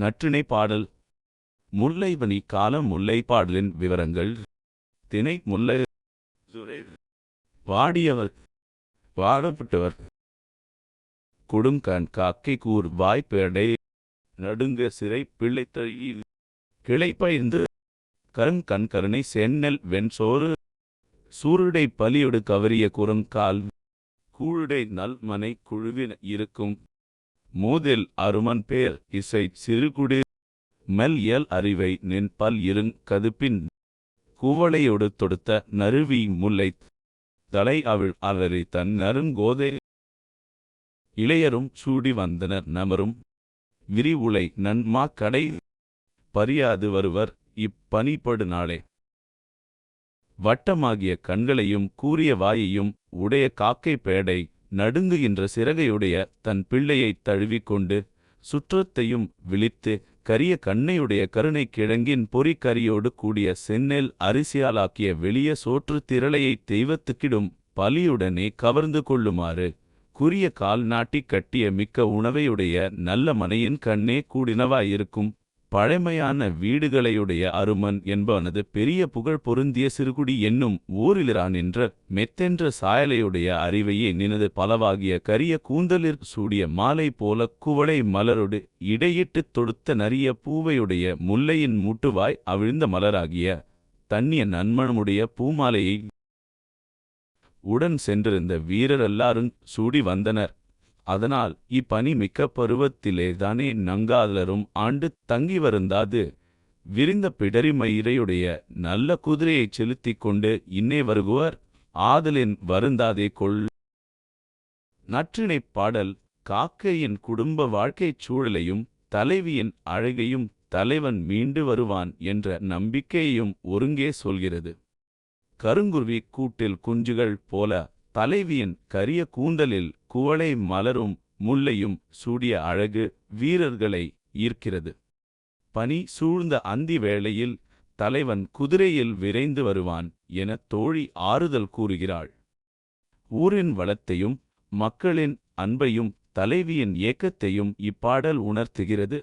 நற்றிணை பாடல். முல்லைவனி காலம் முல்லை பாடலின் விவரங்கள். திணை முல்லை. வாடியவர். வாழப்பட்டவர். கொடுங்கண் காக்கை கூர் வாய்ப்பேடை. நடுங்க சிறை பிள்ளைத்தழி கிளைப்பயிர்ந்து கருங்கண் கருணை சென்னல் வெண்சோறு. சூருடை பலியொடு கவரிய குரங்கால் கூழுடை நல்மனை குழுவின இருக்கும். மூதில் அருமன் பேர் இசை சிறுகுடி மெல் இயல் அறிவை நின் பல் இருங் கதுப்பின். குவளையொடு தொடுத்த நறுவி முல்லை. தலை அவிழ் அலறி தன் நருங்கோதே இளையரும் சூடி வந்தனர் நமரும். விரிவுளை நன்மா கடை. பரியாது வருவர் இப்பனிப்படு நாளே. வட்டமாகிய கண்களையும் கூரிய வாயையும் உடைய காக்கை பேடை நடுங்குகின்ற சிறகையுடைய தன் பிள்ளையைத் தழுவிக்கொண்டு சுற்றத்தையும் விழித்து கரிய கண்ணையுடைய கருணை கிழங்கின் பொறி கரியோடு கூடிய செந்நெல் அரிசியாலாக்கிய வெளிய சோற்று திரளையைத் தெய்வத்துக்கிடும் பலியுடனே கவர்ந்து கொள்ளுமாறு குறிய கால் நாட்டிக் கட்டிய மிக்க உணவையுடைய நல்ல மனையின் கண்ணே கூடினவாயிருக்கும். பழமையான வீடுகளையுடைய அருமன் என்பவனது பெரிய புகழ் பொருந்திய சிறுகுடி என்னும் ஊரிலிரான் என்ற மெத்தென்ற சாயலையுடைய அறிவையே நினது பலவாகிய கரிய கூந்தலிற் சூடிய மாலை போல குவளை மலரொடு இடையிட்டுத் தொடுத்த நரிய பூவையுடைய முல்லையின் மூட்டுவாய் அவிழ்ந்த மலராகிய தன்னிய நன்மணமுடைய பூமாலையை உடன் சென்றிருந்த வீரர் எல்லாரும் சூடி வந்தனர். அதனால் இப்பனி மிக்க பருவத்திலேதானே நங்காதலரும் ஆண்டு தங்கி வருந்தாது. விரிந்த பிடரி மயிரையுடைய நல்ல குதிரையைச் செலுத்திக் கொண்டு இன்னே வருகுவர். ஆதலின் வருந்தாதே கொள். நற்றிணைப் பாடல். காக்கையின் குடும்ப வாழ்க்கைச் சூழலையும் தலைவியின் அழகையும் தலைவன் மீண்டு வருவான் என்ற நம்பிக்கையையும் ஒருங்கே சொல்கிறது. கருங்குருவி கூட்டில் குஞ்சுகள் போல தலைவியின் கரிய கூந்தலில் குவளை மலரும் முல்லையும் சூடிய அழகு வீரர்களை ஈர்க்கிறது. பனி சூழ்ந்த அந்தி வேளையில் தலைவன் குதிரையில் விரைந்து வருவான் என தோழி ஆறுதல் கூறுகிறாள். ஊரின் வளத்தையும் மக்களின் அன்பையும் தலைவியின் ஏக்கத்தையும் இப்பாடல் உணர்த்துகிறது.